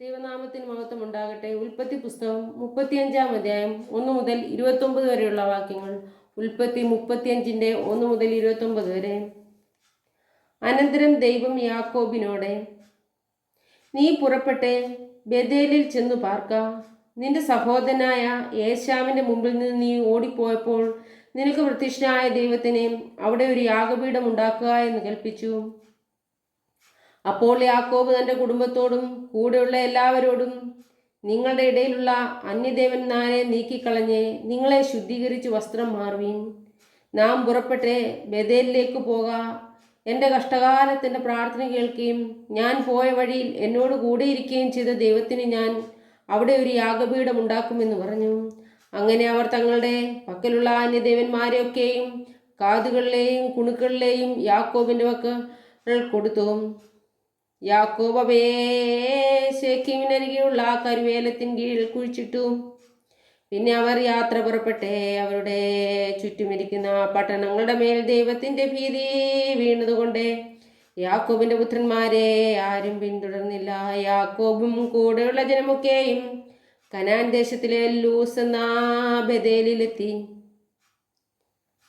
ദൈവനാമത്തിന് മഹത്വം ഉണ്ടാകട്ടെ. ഉൽപ്പത്തി പുസ്തകം മുപ്പത്തിയഞ്ചാം അധ്യായം ഒന്ന് മുതൽ ഇരുപത്തൊമ്പത് വരെയുള്ള വാക്യങ്ങൾ. ഉൽപ്പത്തി മുപ്പത്തിയഞ്ചിന്റെ ഒന്ന് മുതൽ ഇരുപത്തൊമ്പത് വരെ. അനന്തരം ദൈവം യാക്കോബിനോടെ നീ പുറപ്പെട്ട് ബദേലിൽ ചെന്നു പാർക്ക. നിന്റെ സഹോദരനായ യേശാവിന്റെ മുമ്പിൽ നിന്ന് നീ ഓടിപ്പോയപ്പോൾ നിനക്ക് പ്രത്യക്ഷനായ ദൈവത്തിന് അവിടെ ഒരു യാഗപീഠം ഉണ്ടാക്കുക എന്ന് കൽപ്പിച്ചു. അപ്പോൾ യാക്കോബ് തന്റെ കുടുംബത്തോടും കൂടെയുള്ള എല്ലാവരോടും നിങ്ങളുടെ ഇടയിലുള്ള അന്യദേവന്മാരെ നീക്കിക്കളഞ്ഞ് നിങ്ങളെ ശുദ്ധീകരിച്ച് വസ്ത്രം മാറുവീൻ. നാം പുറപ്പെട്ട് ബദേലിലേക്ക് പോകാ. എന്റെ കഷ്ടകാലത്തിന്റെ പ്രാർത്ഥന കേൾക്കുകയും ഞാൻ പോയ വഴിയിൽ എന്നോട് കൂടെയിരിക്കുകയും ചെയ്ത ദൈവത്തിന് ഞാൻ അവിടെ ഒരു യാഗപീഠം ഉണ്ടാക്കുമെന്ന് പറഞ്ഞു. അങ്ങനെ അവർ തങ്ങളുടെ പക്കലുള്ള അന്യദേവന്മാരെയൊക്കെയും കാതുകളിലെയും കുണുക്കളിലെയും യാക്കോബിന്റെ വക്കൾ കൊടുത്തു. യാക്കോബ് ശേഖിമിനരികെയുള്ള കരുവേലത്തിൻ കീഴിൽ കുഴിച്ചിട്ടു. പിന്നെ അവർ യാത്ര പുറപ്പെട്ടേ അവരുടെ ചുറ്റുമിരിക്കുന്ന പട്ടണങ്ങളുടെ മേൽ ദൈവത്തിന്റെ ഭീതി വീണതുകൊണ്ട് യാക്കോബിന്റെ പുത്രന്മാരെ ആരും പിന്തുടർന്നില്ല. യാക്കോബും കൂടെയുള്ള ജനമൊക്കെയും കനാൻ ദേശത്തിലെ ലൂസ് എന്ന ബദേലിലെത്തി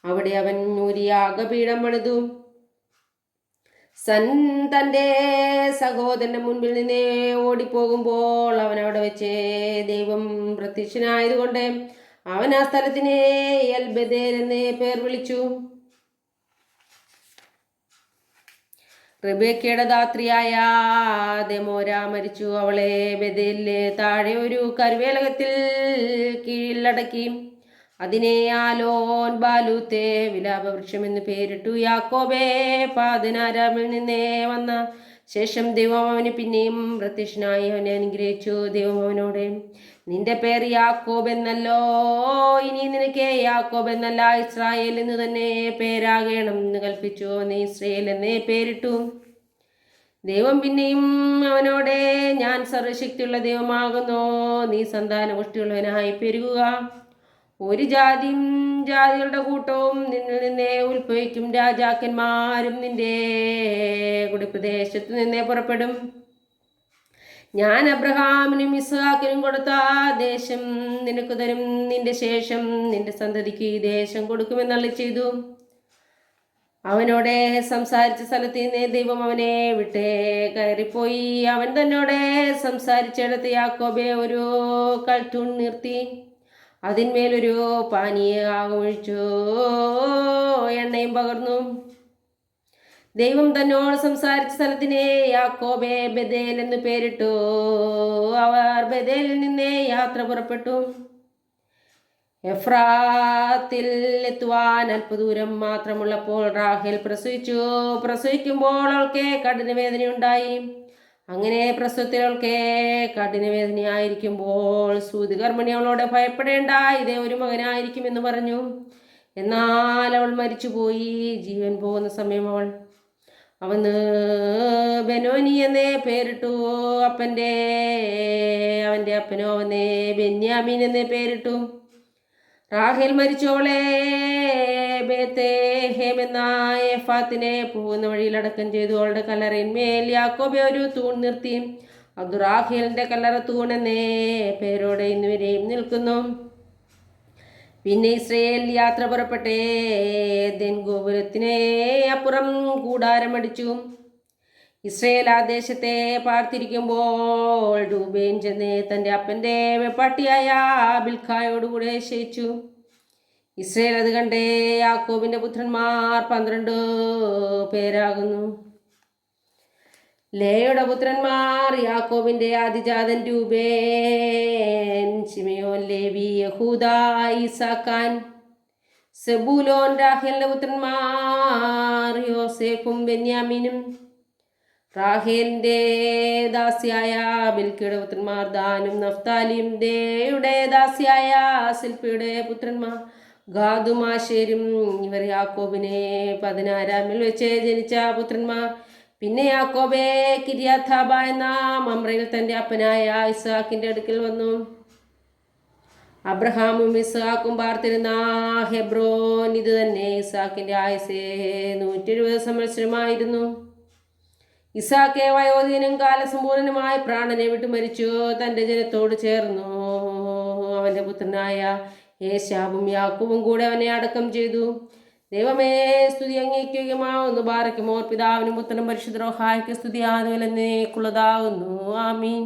അവിടെ അവൻ ഒരു യാഗപീഠം പണിതു. സൻ തന്റെ സഹോദരന്റെ മുൻപിൽ നിന്ന് ഓടിപ്പോകുമ്പോൾ അവൻ അവിടെ വെച്ച് ദൈവം പ്രത്യക്ഷനായതുകൊണ്ട് അവൻ ആ സ്ഥലത്തിനെ എൽബദേൽ എന്ന് പേർ വിളിച്ചു. റിബേക്കയുടെ ധാത്രിയായ ദമോര മരിച്ചു. അവളെ ബദേലിലെ താഴെ ഒരു കരുവേലകത്തിൽ കീഴിലടക്കി. അതിനെ ആലോൻ ബാലൂത്തെ വിലാപവൃക്ഷം എന്ന് പേരിട്ടു യാക്കോബേ. പാതനാരാമിൽ നിന്നേ വന്ന ശേഷം ദൈവം അവന് പിന്നെയും പ്രത്യക്ഷനായി അവനെ അനുഗ്രഹിച്ചു. ദൈവം നിന്റെ പേര് യാക്കോബെന്നല്ലോ ഇനി നിനക്ക് യാക്കോബെന്നല്ല ഇസ്രായേൽ എന്ന് തന്നെ പേരാകണം എന്ന് കൽപ്പിച്ചു. നീ ഇസ്രായേൽ എന്നേ പേരിട്ടു. ദൈവം പിന്നെയും അവനോട് ഞാൻ സർവശക്തിയുള്ള ദൈവമാകുന്നു. നീ സന്താനപുഷ്ടിയുള്ളവനായി പെരുകുക. ഒരു ജാതിയും ജാതികളുടെ കൂട്ടവും നിന്നിൽ നിന്നേ ഉത്ഭവിക്കും രാജാക്കന്മാരും നിന്റെ കുടിപ്രദേശത്തു നിന്നേ പുറപ്പെടും. ഞാൻ അബ്രഹാമിനും ഇസ്ഹാക്കിനും കൊടുത്ത ദേശം നിനക്ക് തരും. നിന്റെ ശേഷം നിന്റെ സന്തതിക്ക് ഈ ദേശം കൊടുക്കുമെന്നള്ളി ചെയ്തു. അവനോടെ സംസാരിച്ച സ്ഥലത്ത് നിന്ന് ദൈവം അവനെ വിട്ടേ കയറിപ്പോയി. അവൻ തന്നോടെ സംസാരിച്ചിടത്ത് യാക്കോബെ ഒരു കൽത്തൂൺ നിർത്തി. അതിന്മേലൊരു പാനീയ ഒഴിച്ചു എണ്ണയും പകർന്നു. ദൈവം തന്നോട് സംസാരിച്ച സ്ഥലത്തിനെ യാക്കോബേ ബദേൽ എന്ന് പേരിട്ടു. അവർ ബദേലിൽ നിന്നേ യാത്ര പുറപ്പെട്ടു. എഫ്രാത്തിൽ എത്തുവാൻ അല്പദൂരം മാത്രമുള്ളപ്പോൾ റാഹേൽ പ്രസവിച്ചു. പ്രസവിക്കുമ്പോൾ അവൾക്ക് കഠിനവേദനയുണ്ടായി. അങ്ങനെ പ്രസവത്തിലൊക്കെ കഠിനവേദനയായിരിക്കുമ്പോൾ സൂതികർമ്മിണി അവളോട് ഭയപ്പെടേണ്ട ഇതേ ഒരു മകനായിരിക്കും എന്ന് പറഞ്ഞു. എന്നാൽ അവൾ മരിച്ചുപോയി. ജീവൻ പോകുന്ന സമയം അവൾ അവന് ബെനോനി എന്നേ പേരിട്ടു. അപ്പന്റെ അവന്റെ അപ്പനോ അവനെ ബെന്യാമീൻ എന്നേ പേരിട്ടു. റാഹേൽ മരിച്ചോളേ ബേത്തേ എഫാത്തിനെ പോകുന്ന വഴിയിൽ അടക്കം ചെയ്തു. അവളുടെ കല്ലറയിന്മേൽ യാക്കോബെ ഒരു തൂൺ നിർത്തി. അത് റാഹേലിന്റെ കല്ലറ തൂണെന്നേ പേരോടെ ഇന്നുവരെയും നിൽക്കുന്നു. പിന്നെ ഇസ്രയേൽ യാത്ര പുറപ്പെട്ടേ. ദെൻ ഗോപുരത്തിനെ അപ്പുറം കൂടാരമടിച്ചു ഇസ്രയേൽ ആ ദേശത്തെ പാർത്തിരിക്കുമ്പോൾ ഡൂബേൻ ചെന്ന് തന്റെ അപ്പന്റെ വെപ്പാട്ടിയായ ബിൽഖായോടുകൂടെ ശയിച്ചു. ഇസ്രയേൽ അത് കണ്ടേ യാക്കോബിന്റെ പുത്രന്മാർ പന്ത്രണ്ട് പേരാകുന്നു. ലേയുടെ പുത്രന്മാർ യാക്കോബിന്റെ ആദിജാതൻ രൂപേൻ ശിമയോൻ ലേവി യഹൂദ ഈസാക്കാൻ സെബൂലോൻ പുത്രന്മാർ യോസേഫും ബെന്യാമിനും റാഹേലിന്റെ ദാസിയായ ബിൽക്കിയുടെ പുത്രന്മാർ ദാനും നഫ്താലിയും ദേയുടെ ദാസിയായ സിൽപ്പയുടെ പുത്രന്മാർ ഗാദും ആശേരും ഇവർ യാക്കോബിനെ പതിനാറാമിൽ വെച്ച് ജനിച്ച പുത്രന്മാർ. പിന്നെ യാക്കോബേ കിരിയാഥാബ എന്ന മമ്രയിൽ തന്റെ അപ്പനായ ഇസാക്കിന്റെ അടുക്കൽ വന്നു. അബ്രഹാമും ഇസാക്കും പാർത്തിരുന്ന ഹെബ്രോൻ ഇത് തന്നെ ഇസാക്കിന്റെ ആയുസ് നൂറ്റി എഴുപത് സംവത്സരമായിരുന്നു. ഇസാക്കെ വയോധീനം കാലസമ്പൂർണനുമായി പ്രാണനെ വിട്ടു മരിച്ചു. തന്റെ ജനത്തോട് ചേർന്നു. അവന്റെ പുത്രനായ യേശാവും യാക്കുവും കൂടെ അവനെ അടക്കം ചെയ്തു. ദൈവമേ സ്തുതി അംഗീകരിക്കുകയുമാവുന്നു ബാറയ്ക്കുമോർ പിതാവിനും പുത്രനും പരിശുദ്ധ റോഹായ്ക്ക് സ്തുതി ആദ്യം എന്നേക്കുള്ളതാവുന്നു ആമീൻ.